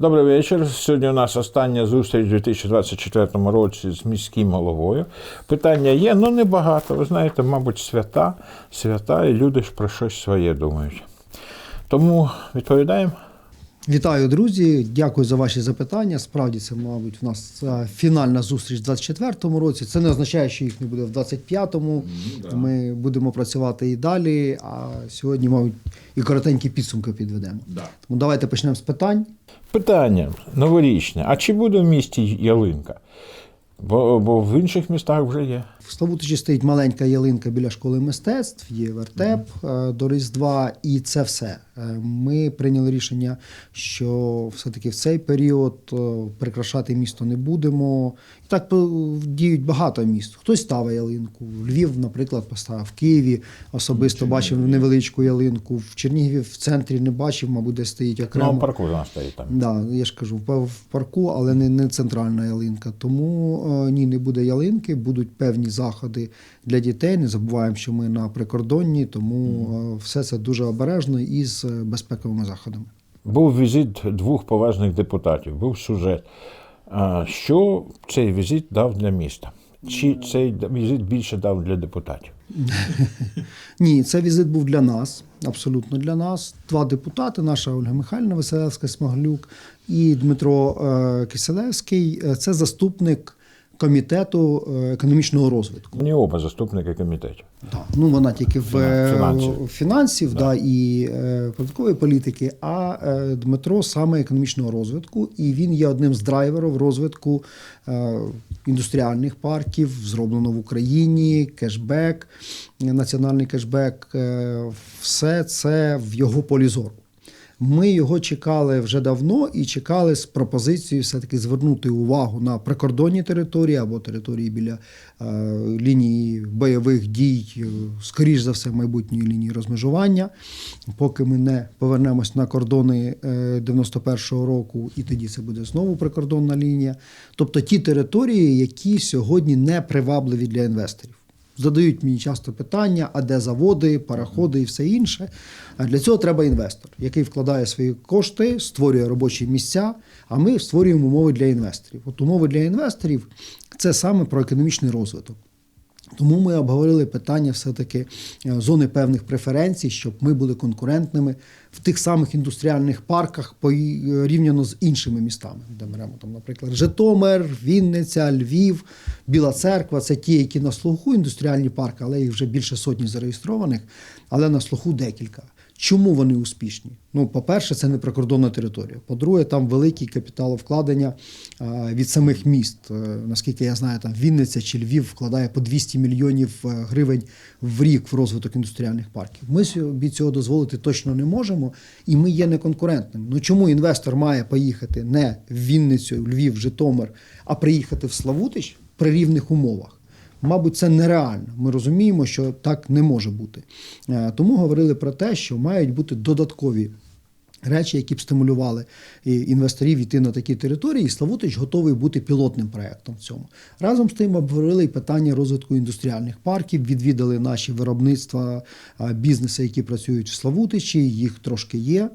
Добрий вечір. Сьогодні у нас остання зустріч у 2024 році з міським головою. Питання є, але небагато. Ви знаєте, мабуть, свята, свята, і люди ж про щось своє думають. Тому відповідаємо. Вітаю, друзі! Дякую за ваші запитання. Справді, це, мабуть, у нас е, фінальна зустріч у 24-му році. Це не означає, що їх не буде в 25-му. Ми будемо працювати і далі. А сьогодні, мабуть, і коротенькі підсумки підведемо. Тому давайте почнемо з питань. Питання новорічне. А чи буде в місті ялинка? Бо, бо в інших містах вже є. В Славутичі стоїть маленька ялинка біля школи мистецтв, є вертеп е, до Різдва, і це все. Е, Ми прийняли рішення, що все-таки в цей період е, прикрашати місто не будемо. І так діють багато міст. Хтось ставить ялинку. Львів, наприклад, поставив в Києві. Особисто бачив невеличку ялинку. В Чернігові в центрі не бачив, мабуть, де стоїть В окремо. новому парку вона стоїть там. Да, я ж кажу, в в парку, але не, не центральна ялинка. Тому ні, не буде ялинки, будуть певні заходи для дітей. Не забуваємо, що ми на прикордонні, тому е, все це дуже обережно і з е, безпековими заходами. Був візит двох поважних депутатів, був сюжет. Що цей візит дав для міста? Чи цей візит більше дав для депутатів? Ні, це візит був для нас, абсолютно для нас. Два депутати: наша Ольга Михайлівна Веселевська Смаглюк і Дмитро е, Киселевський. Це заступник комітету е, економічного розвитку. Вони оба заступники комітетів. Так, ну вона тільки в Фінансів. фінансів, фінансів да. і е, податкової політики, а е, Дмитро саме економічного розвитку, і він є одним з драйверів розвитку е, індустріальних парків, зроблено в Україні, кешбек, е, національний кешбек. Е, все це в його полі зору. Ми його чекали вже давно і чекали з пропозицією все-таки звернути увагу на прикордонні території або території біля е, лінії бойових дій, е, скоріш за все, майбутньої лінії розмежування, поки ми не повернемось на кордони е, 91-го року, і тоді це буде знову прикордонна лінія. Тобто ті території, які сьогодні не привабливі для інвесторів. Задають мені часто питання, а де заводи, пароходи і все інше. А для цього треба інвестор, який вкладає свої кошти, створює робочі місця, а ми створюємо умови для інвесторів. От умови для інвесторів це саме про економічний розвиток. Тому ми обговорили питання все-таки е, зони певних преференцій, щоб ми були конкурентними в тих самих індустріальних парках порівняно з іншими містами, де беремо там, наприклад, Житомир, Вінниця, Львів, Біла Церква. Це ті, які на слуху індустріальні парки, але їх вже більше сотні зареєстрованих, але на слуху декілька. Чому вони успішні? Ну, по-перше, це не прикордонна територія. По-друге, там великі капіталовкладення від самих міст. Е, Наскільки я знаю, там Вінниця чи Львів вкладає по 200 мільйонів е, гривень в рік в розвиток індустріальних парків. Ми собі цього дозволити точно не можемо, і ми є неконкурентними. Ну чому інвестор має поїхати не в Вінницю, Львів, Житомир, а приїхати в Славутич при рівних умовах? Мабуть, це нереально. Ми розуміємо, що так не може бути. Е, Тому говорили про те, що мають бути додаткові речі, які б стимулювали інвесторів йти на такі території. І Славутич готовий бути пілотним проектом в цьому. Разом з тим обговорили і питання розвитку індустріальних парків, відвідали наші виробництва, е, бізнеси, які працюють в Славутичі. Їх трошки є.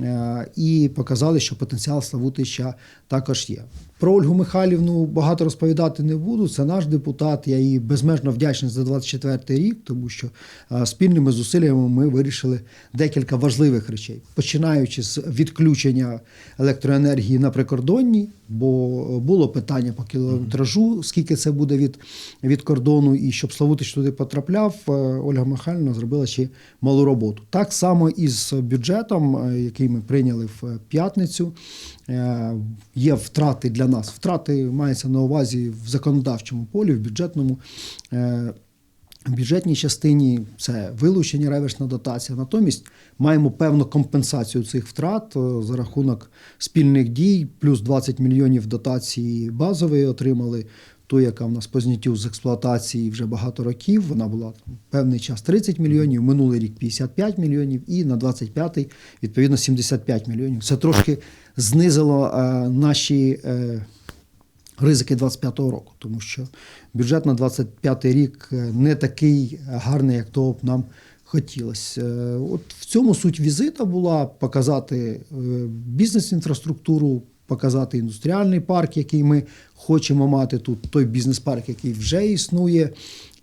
Е, І показали, що потенціал Славутича також є. Про Ольгу Михайлівну багато розповідати не буду. Це наш депутат. Я їй безмежно вдячний за 24 рік, тому що е, спільними зусиллями ми вирішили декілька важливих речей, починаючи з відключення електроенергії на прикордонні, бо було питання по кілометражу, скільки це буде від, від кордону, і щоб Славутич туди потрапляв, е, Ольга Михайлівна зробила ще малу роботу. Так само і з бюджетом, е, який ми прийняли в п'ятницю. Е, Є втрати для нас. Втрати мається на увазі в законодавчому полі, в бюджетному. Е, В бюджетній частині це вилучення реверсна дотація. Натомість маємо певну компенсацію цих втрат е, за рахунок спільних дій, плюс 20 мільйонів дотації базової отримали. Ту, яка в нас по зняттю з експлуатації вже багато років, вона була там, певний час 30 мільйонів, минулий рік 55 мільйонів, і на 25-й відповідно 75 мільйонів. Це трошки знизило е, наші е, ризики 25-го року, тому що бюджет на 25-й рік е, не такий гарний, як того б нам хотілося. Е, От в цьому суть візита була показати е, бізнес-інфраструктуру, показати індустріальний парк, який ми хочемо мати тут, той бізнес-парк, який вже існує,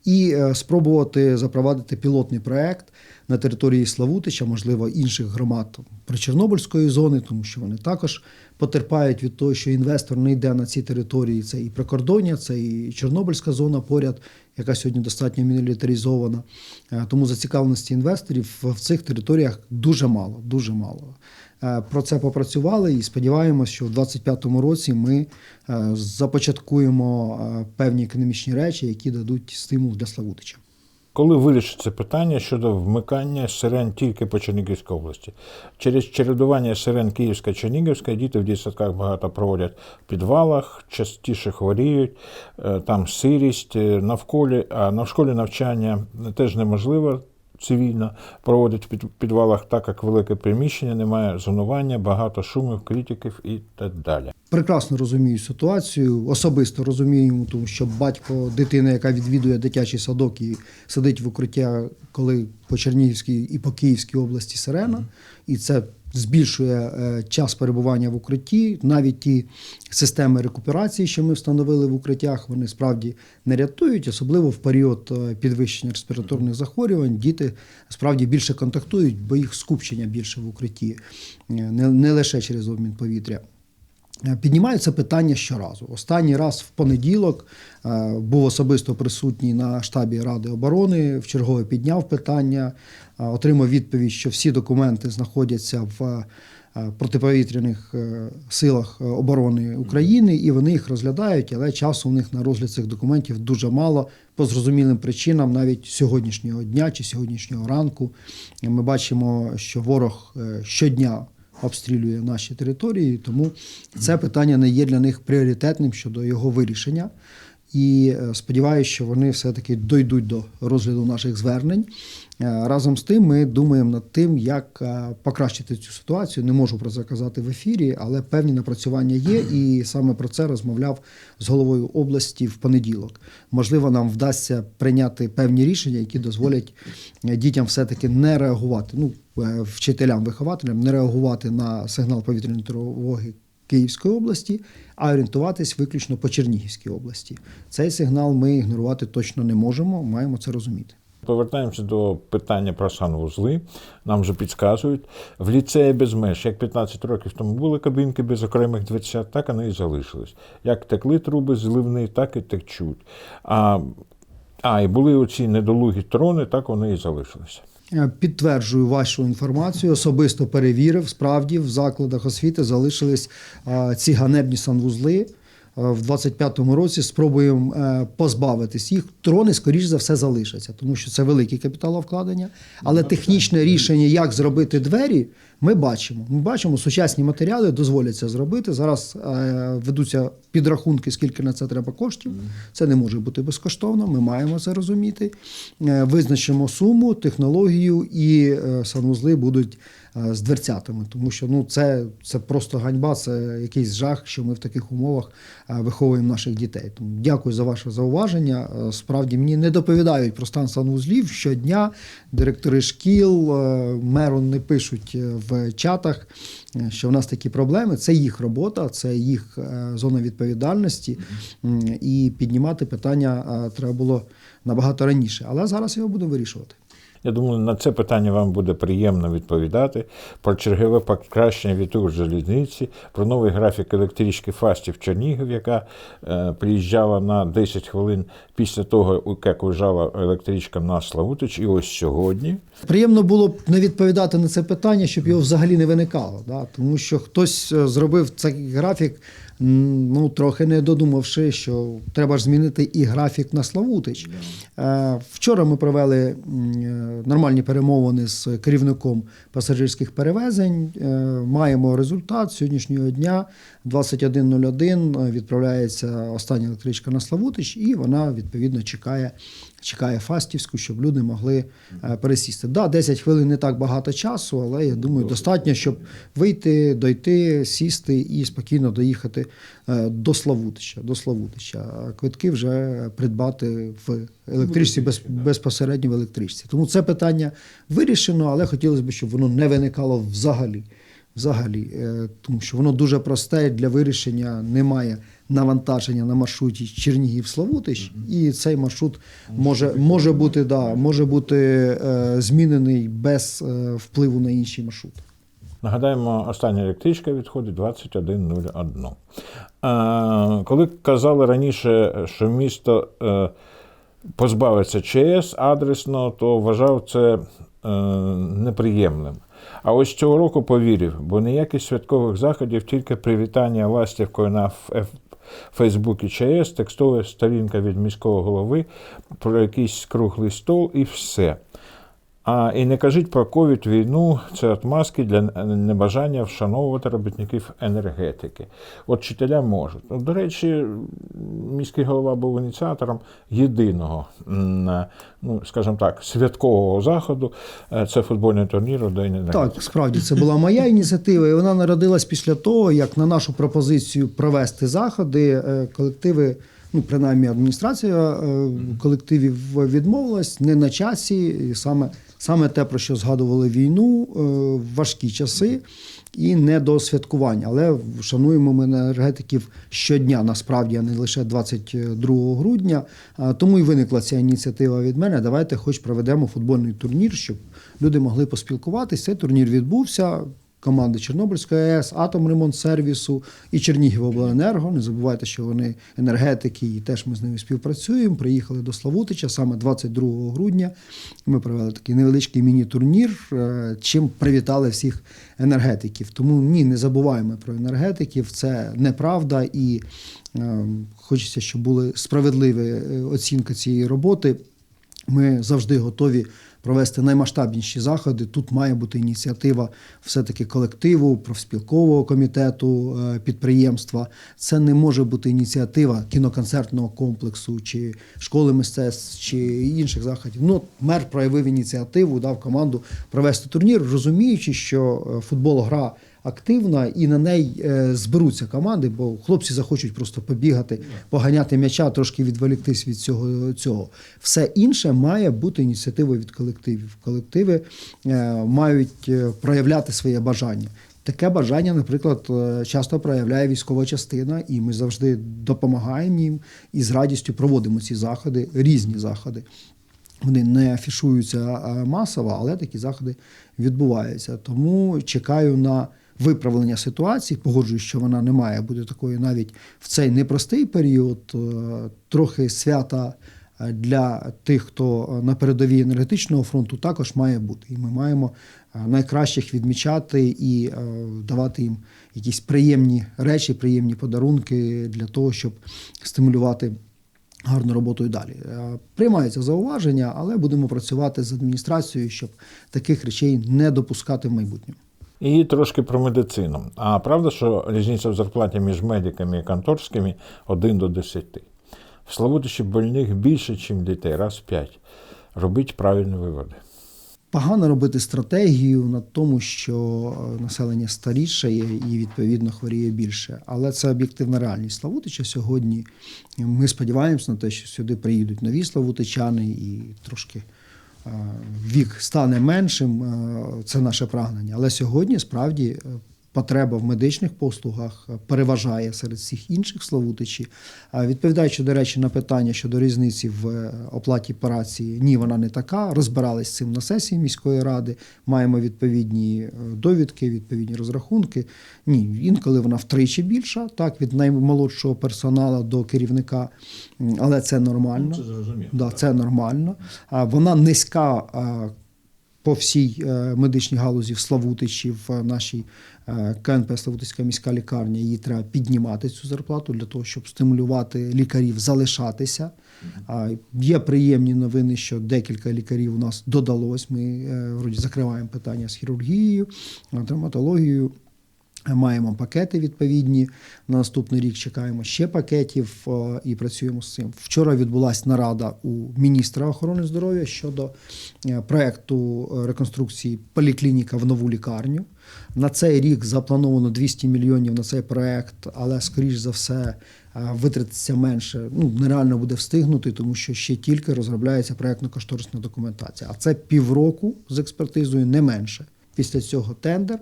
і е, спробувати запровадити пілотний проект на території Славутича, можливо, інших громад причорнобильської зони, тому що вони також потерпають від того, що інвестор не йде на ці території. Це і прикордоння, це і Чорнобильська зона поряд, яка сьогодні достатньо мілітаризована. Е, Тому зацікавленості інвесторів в цих територіях дуже мало, дуже мало. Е, Про це попрацювали і сподіваємося, що в 2025 році ми е, започаткуємо е, певні економічні речі, які дадуть стимул для Славутича. Коли вирішиться питання щодо вмикання сирен тільки по Чернігівській області? Через чередування сирен Київська Чернігівська діти в дітсадках багато проводять в підвалах, частіше хворіють, там сирість навколі, а на школі навчання теж неможливо цивільно проводить в підвалах, так як велике приміщення, немає зонування, багато шумів, критиків і так далі. Прекрасно розумію ситуацію, особисто розумію, тому що батько дитини, яка відвідує дитячий садок і сидить в укриття, коли по Чернігівській і по Київській області сирена, і це збільшує е, час перебування в укритті. Навіть ті системи рекуперації, що ми встановили в укриттях, вони справді не рятують, особливо в період е, підвищення респіраторних захворювань. Діти справді більше контактують, бо їх скупчення більше в укритті, е, не, не лише через обмін повітря. Е, Піднімається питання щоразу. Останній раз в понеділок е, був особисто присутній на штабі Ради оборони, вчергове підняв питання, е, отримав відповідь, що всі документи знаходяться в протиповітряних силах оборони України, і вони їх розглядають, але часу у них на розгляд цих документів дуже мало по зрозумілим причинам, навіть сьогоднішнього дня чи сьогоднішнього ранку. Ми бачимо, що ворог щодня обстрілює наші території, тому це питання не є для них пріоритетним щодо його вирішення. І е, сподіваюся, що вони все-таки дойдуть до розгляду наших звернень. Е, Разом з тим, ми думаємо над тим, як е, покращити цю ситуацію. Не можу про це казати в ефірі, але певні напрацювання є, і саме про це розмовляв з головою області в понеділок. Можливо, нам вдасться прийняти певні рішення, які дозволять дітям все-таки не реагувати. Ну, вчителям, вихователям не реагувати на сигнал повітряної тривоги Київської області, а орієнтуватись виключно по Чернігівській області. Цей сигнал ми ігнорувати точно не можемо, маємо це розуміти. Повертаємося до питання про санвузли. Нам вже підказують. В ліцеї без меж, як 15 років тому були кабінки без окремих дверцят, так вони і залишились. Як текли труби зливні, так і течуть. А, а і були оці недолугі трони, так вони і залишилися. Е, Підтверджую вашу інформацію. Особисто перевірив. Справді в закладах освіти залишились е, ці ганебні санвузли. В 25-му році спробуємо е, позбавитись їх. Трони, скоріш за все, залишаться, тому що це велике капіталовкладення. Але технічне рішення, як зробити двері, ми бачимо. Ми бачимо, сучасні матеріали дозволять це зробити. Зараз е, ведуться підрахунки, скільки на це треба коштів. Це не може бути безкоштовно. Ми маємо це розуміти. Е, Визначимо суму, технологію і санвузли будуть з дверцятами, тому що ну це, це просто ганьба, це якийсь жах, що ми в таких умовах е, виховуємо наших дітей. Тому дякую за ваше зауваження. Е, Справді мені не доповідають про стан санвузлів щодня. Директори шкіл, е, меру не пишуть е, в чатах, е, що в нас такі проблеми. Це їх робота, це їх е, зона відповідальності. І піднімати питання е, треба було набагато раніше. Але зараз його буду вирішувати. Я думаю, на це питання вам буде приємно відповідати про чергове покращення від Укрзалізниці, про новий графік електрички Фастів Чернігів, яка е, приїжджала на 10 хвилин після того, як виїжджала електричка на Славутич. І ось сьогодні Приємно було б не відповідати на це питання, щоб його взагалі не виникало. Да? Тому що хтось е, зробив цей графік, ну трохи не додумавши, що треба ж змінити і графік на Славутич. Е, Вчора ми провели е, нормальні перемовини з керівником пасажирських перевезень. Е, Маємо результат сьогоднішнього дня. 21.01 відправляється остання електричка на Славутич, і вона відповідно чекає чекає Фастівську, щоб люди могли е, пересісти. Да, 10 хвилин не так багато часу, але я думаю, достатньо, щоб вийти, дойти, сісти і спокійно доїхати е, до Славутича. До Славутича. А Квитки вже придбати в електричці без, безпосередньо в електричці. Тому це питання вирішено, але хотілося б, щоб воно не виникало взагалі. Взагалі, Е, тому що воно дуже просте для вирішення, немає навантаження на маршруті Чернігів-Славутич, і цей маршрут може, може бути, да, може бути е, змінений без е, впливу на інші маршрути. Нагадаємо, остання електричка відходить 21.01. Е, Коли казали раніше, що місто е, позбавиться ЧС адресно, то вважав це е, неприємним. А ось цього року повірив, бо ніяких святкових заходів, тільки привітання ластівкою на Фейсбуці ЧС, текстова сторінка від міського голови про якийсь круглий стол і все. А і не кажіть про ковід війну, це отмазки для небажання вшановувати робітників енергетики. От вчителя можуть. Ну, до речі, міський голова був ініціатором єдиного, ну, скажімо так, святкового заходу. Е, Це футбольний турнір День енергетики. Так, справді це була моя ініціатива, і вона народилась після того, як на нашу пропозицію провести заходи е, колективи. Ну, принаймні, адміністрація е, колективів відмовилась не на часі, і саме, саме те, про що згадували війну, е, важкі часи і не до святкування. Але шануємо ми енергетиків щодня, насправді, а не лише 22 грудня. Тому і виникла ця ініціатива від мене. Давайте хоч проведемо футбольний турнір, щоб люди могли поспілкуватися. Цей турнір відбувся. Команди Чорнобильської АЕС, Атомремонтсервісу і Чернігівобленерго. Не забувайте, що вони енергетики, і теж ми з ними співпрацюємо. Приїхали до Славутича саме 22 грудня. Ми провели такий невеличкий міні-турнір, е, чим привітали всіх енергетиків. Тому ні, не забуваємо про енергетиків. Це неправда, і е, хочеться, щоб були справедливі е, оцінка цієї роботи. Ми завжди готові провести наймасштабніші заходи. Тут має бути ініціатива все-таки колективу, профспілкового комітету, е, підприємства. Це не може бути ініціатива кіноконцертного комплексу чи школи мистецтв чи інших заходів. Ну, мер проявив ініціативу, дав команду провести турнір, розуміючи, що е, футбол гра активна і на неї е, зберуться команди, бо хлопці захочуть просто побігати, поганяти м'яча, трошки відволіктись від цього. цього. Все інше має бути ініціативою від колективів. Колективи е, мають е, проявляти своє бажання. Таке бажання, наприклад, часто проявляє військова частина, і ми завжди допомагаємо їм і з радістю проводимо ці заходи, різні заходи. Вони не афішуються масово, але такі заходи відбуваються. Тому чекаю на виправлення ситуації. Погоджуюсь, що вона не має бути такою навіть в цей непростий період. Е, Трохи свята е, для тих, хто на передовій енергетичного фронту, також має бути. І ми маємо е, найкращих відмічати і давати їм якісь приємні речі, приємні подарунки для того, щоб стимулювати гарну роботу і далі. Приймаються зауваження, але будемо працювати з адміністрацією, щоб таких речей не допускати в майбутньому. І трошки про медицину. А правда, що різниця в зарплаті між медиками і конторськими 1 до 10. В Славутичі больних більше, ніж дітей, раз в 5. Робіть правильні виводи. Погано робити стратегію на тому, що е, населення старішає і відповідно хворіє більше. Але це об'єктивна реальність Славутича сьогодні. Ми сподіваємося на те, що сюди приїдуть нові славутичани і трошки вік стане меншим. Е, Це наше прагнення. Але сьогодні справді. Потреба в медичних послугах е, переважає серед всіх інших славутичі. Відповідаючи, до речі, на питання щодо різниці в е, оплаті операції, ні, вона не така. Розбирались з цим на сесії міської ради. Маємо відповідні е, довідки, відповідні розрахунки. Ні, інколи вона втричі більша, так від наймолодшого персоналу до керівника, але це нормально. Це зрозуміло. Да, це нормально. Вона низька по всій е, медичній галузі в Славутичі, в нашій е, КНП Славутицька міська лікарня. Її треба піднімати цю зарплату для того, щоб стимулювати лікарів залишатися. Є приємні новини, що декілька лікарів у нас додалось. Ми е, вроді закриваємо питання з хірургією, травматологією. Маємо пакети відповідні. На наступний рік чекаємо ще пакетів е, і працюємо з цим. Вчора відбулася нарада у міністра охорони здоров'я щодо е, проекту е, реконструкції поліклініка в нову лікарню. На цей рік заплановано 200 мільйонів на цей проект, але скоріш за все витратиться менше. Ну нереально буде встигнути, тому що ще тільки розробляється проектно-кошторисна документація. А це півроку з експертизою не менше. Після цього тендер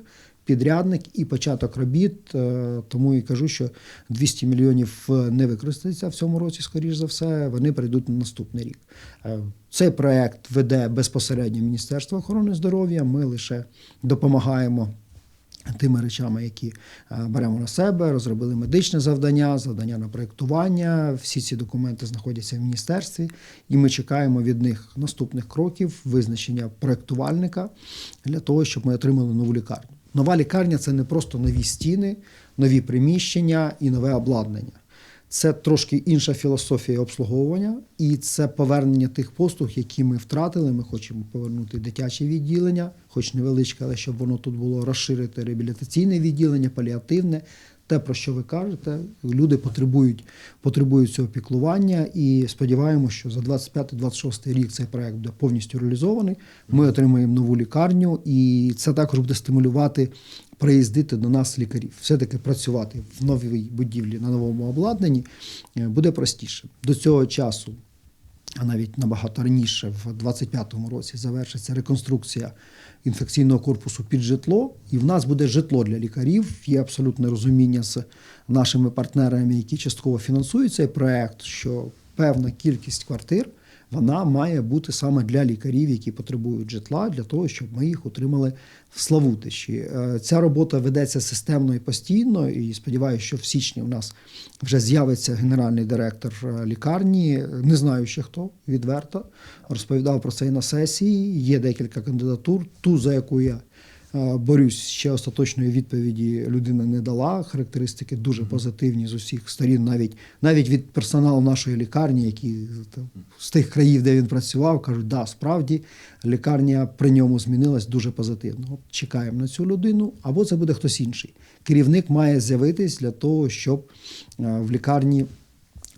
підрядник і початок робіт. Е, Тому і кажу, що 200 мільйонів не використається в цьому році, скоріш за все, вони прийдуть на наступний рік. Е, Цей проект веде безпосередньо Міністерство охорони здоров'я. Ми лише допомагаємо. Тими речами, які е, беремо на себе, розробили медичне завдання, завдання на проєктування. Всі ці документи знаходяться в міністерстві, і ми чекаємо від них наступних кроків визначення проєктувальника для того, щоб ми отримали нову лікарню. Нова лікарня це не просто нові стіни, нові приміщення і нове обладнання. Це трошки інша філософія обслуговування, і це повернення тих послуг, які ми втратили. Ми хочемо повернути дитяче відділення, хоч невеличке, але щоб воно тут було розширити реабілітаційне відділення, паліативне. Те, про що ви кажете, люди потребують, потребують цього піклування, і сподіваємося, що за 25-26 рік цей проект буде повністю реалізований. Ми отримаємо нову лікарню, і це також буде стимулювати приїздити до нас лікарів. Все-таки працювати в новій будівлі на новому обладнанні е, буде простіше. До цього часу, а навіть набагато раніше, в 25-му році, завершиться реконструкція інфекційного корпусу під житло, і в нас буде житло для лікарів. Є абсолютне розуміння з нашими партнерами, які частково фінансують цей проект, що певна кількість квартир вона має бути саме для лікарів, які потребують житла, для того, щоб ми їх отримали в Славутичі. Е, Ця робота ведеться системно і постійно, і сподіваюся, що в січні у нас вже з'явиться генеральний директор е, лікарні. Не знаю ще хто відверто розповідав про це і на сесії. Є декілька кандидатур. Ту, за яку я борюсь, ще остаточної відповіді людина не дала. Характеристики дуже позитивні з усіх сторін, навіть навіть від персоналу нашої лікарні, які та, з тих країв, де він працював, кажуть, да, справді лікарня при ньому змінилась дуже позитивно. От чекаємо на цю людину, або це буде хтось інший. Керівник має з'явитись для того, щоб е, в лікарні.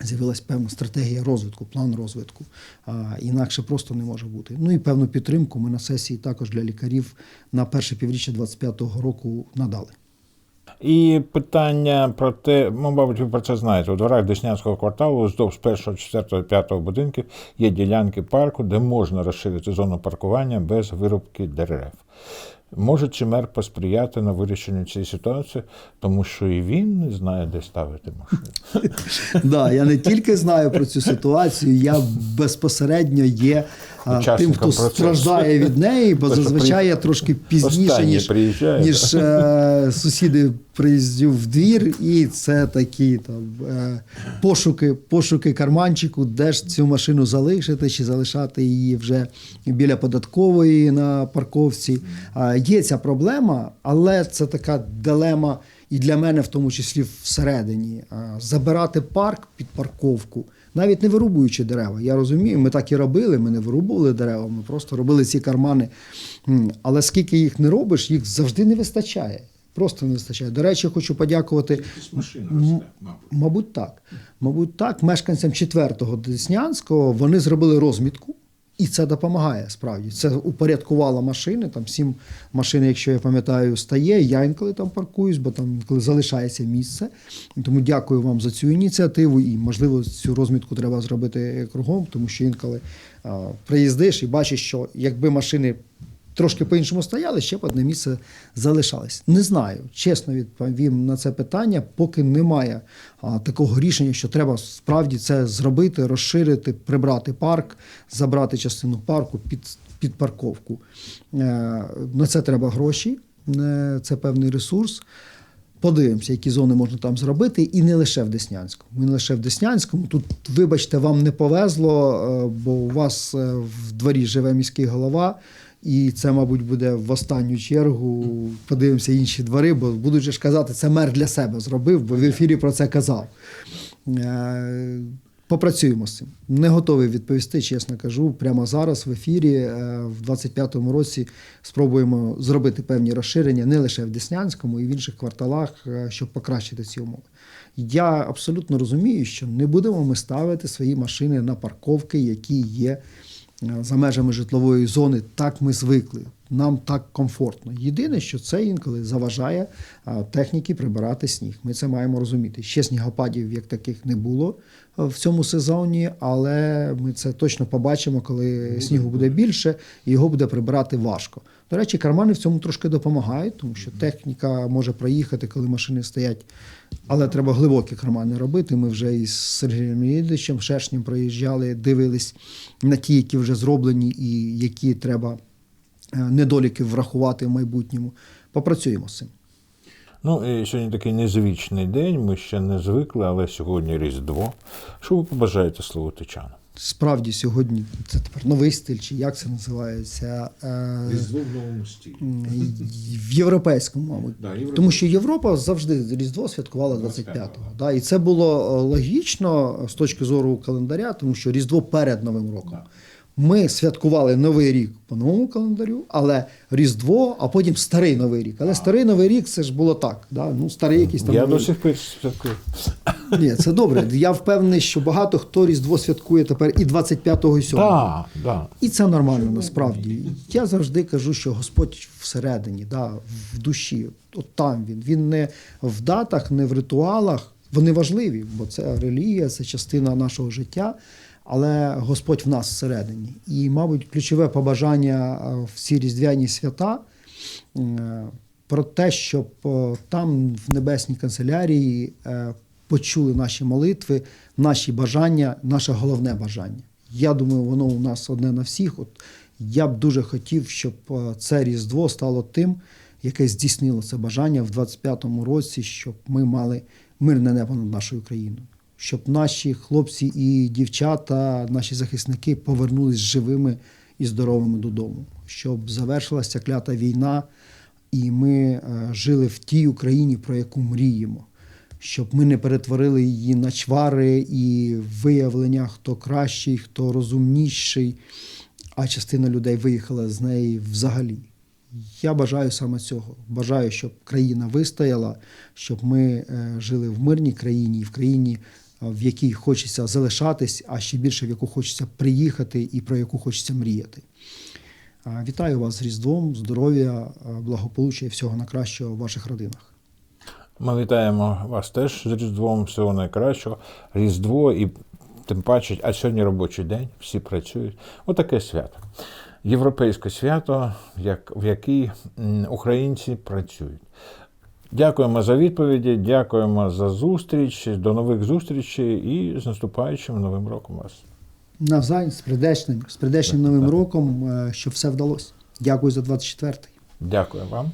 З'явилась певна стратегія розвитку, план розвитку. А, інакше просто не може бути. Ну і певну підтримку ми на сесії також для лікарів на перше півріччя 25-го року надали. І питання про те, ну, мабуть, ви про це знаєте. У дворах Деснянського кварталу вздовж першого, четвертого, п'ятого будинків є ділянки парку, де можна розширити зону паркування без вирубки дерев. Може чи мер посприяти на вирішенню цієї ситуації, тому що і він не знає, де ставити машину. Да, я не тільки знаю про цю ситуацію, я безпосередньо є а, тим, хто процесу. страждає від неї, бо зазвичай я трошки пізніше, ніж, ніж е, сусіди приїздю в двір, і це такі там е, пошуки, пошуки карманчику, де ж цю машину залишити, чи залишати її вже біля податкової на парковці. А, є ця проблема, але це така дилема і для мене, в тому числі всередині, забирати парк під парковку, навіть не вирубуючи дерева. Я розумію, ми так і робили, ми не вирубували дерева, ми просто робили ці кармани. Але скільки їх не робиш, їх завжди не вистачає. Просто не вистачає. До речі, хочу подякувати. М- Мабуть, так. Мабуть, так. Мешканцям 4-го Деснянського вони зробили розмітку. І це допомагає справді. Це упорядкувало машини. Там сім машин, якщо я пам'ятаю, стає. Я інколи там паркуюсь, бо там інколи залишається місце. Тому дякую вам за цю ініціативу. І можливо цю розмітку треба зробити кругом, тому що інколи а, приїздиш і бачиш, що якби машини трошки по-іншому стояли, ще б одне місце залишалось. Не знаю, чесно відповім на це питання, поки немає а, такого рішення, що треба справді це зробити, розширити, прибрати парк, забрати частину парку під, під парковку. Е, на це треба гроші, е, це певний ресурс. Подивимося, які зони можна там зробити, і не лише в Деснянському. Не лише в Деснянському. Тут, вибачте, вам не повезло, е, бо у вас е, в дворі живе міський голова, і це, мабуть, буде в останню чергу. Подивимося інші двори, бо будуть ж казати, це мер для себе зробив, бо в ефірі про це казав. Е, Попрацюємо з цим. Не готовий відповісти, чесно кажу. Прямо зараз в ефірі е, в 25-му році спробуємо зробити певні розширення не лише в Деснянському і в інших кварталах, е, щоб покращити ці умови. Я абсолютно розумію, що не будемо ми ставити свої машини на парковки, які є за межами житлової зони. Так ми звикли. Нам так комфортно. Єдине, що це інколи заважає техніки прибирати сніг. Ми це маємо розуміти. Ще снігопадів як таких не було е, в цьому сезоні, але ми це точно побачимо, коли снігу буде більше, і його буде прибирати важко. До речі, кармани в цьому трошки допомагають, тому що техніка може проїхати, коли машини стоять. Але треба глибокі кармани робити. Ми вже із Сергієм Леонідовичем Шешнім проїжджали, дивились на ті, які вже зроблені, і які треба е, недоліки врахувати в майбутньому. Попрацюємо з цим. Ну і сьогодні такий незвичний день. Ми ще не звикли, але сьогодні Різдво. Що ви побажаєте словотичанам? Справді сьогодні це тепер новий стиль, чи як це називається? Е, Різдво в новому стилі. В європейському, мабуть. Да, європейському. Тому що Європа завжди Різдво святкувала 25-го. Да, і це було е, логічно з точки зору календаря, тому що Різдво перед Новим роком. Ми святкували Новий рік по новому календарю, але Різдво, а потім старий Новий рік. Але старий Новий рік це ж було так. Да? Ну, старий якийсь там Я до сих пір святкую. Ні, це добре. Я впевнений, що багато хто Різдво святкує тепер і 25-го, і 7-го. Так, так. І це нормально насправді. Я завжди кажу, що Господь всередині, да, в душі, от там він. Він не в датах, не в ритуалах. Вони важливі, бо це релігія, це частина нашого життя. Але Господь в нас всередині. І, мабуть, ключове побажання е, в ці різдвяні свята е, про те, щоб е, там, в небесній канцелярії, почули наші молитви, наші бажання, наше головне бажання. Я думаю, воно у нас одне на всіх. От я б дуже хотів, щоб це Різдво стало тим, яке здійснило це бажання в 25-му році, щоб ми мали мирне небо над нашою країною. Щоб наші хлопці і дівчата, наші захисники повернулись живими і здоровими додому, щоб завершилася клята війна, і ми е, жили в тій Україні, про яку мріємо щоб ми не перетворили її на чвари і виявлення, хто кращий, хто розумніший, а частина людей виїхала з неї взагалі. Я бажаю саме цього. Бажаю, щоб країна вистояла, щоб ми е, жили в мирній країні, і в країні, в якій хочеться залишатись, а ще більше в яку хочеться приїхати і про яку хочеться мріяти. Вітаю вас з Різдвом, здоров'я, е, благополуччя і всього найкращого в ваших родинах. Ми вітаємо вас теж з Різдвом, всього найкращого. Різдво і тим паче, а сьогодні робочий день, всі працюють. Отаке свято. Європейське свято, як, в якій українці працюють. Дякуємо за відповіді, дякуємо за зустріч. До нових зустрічей і з наступаючим новим роком вас. Навзаєм з прийдешним, з прийдешнім новим роком, е, щоб все вдалося. Дякую за 24-й. Дякую вам.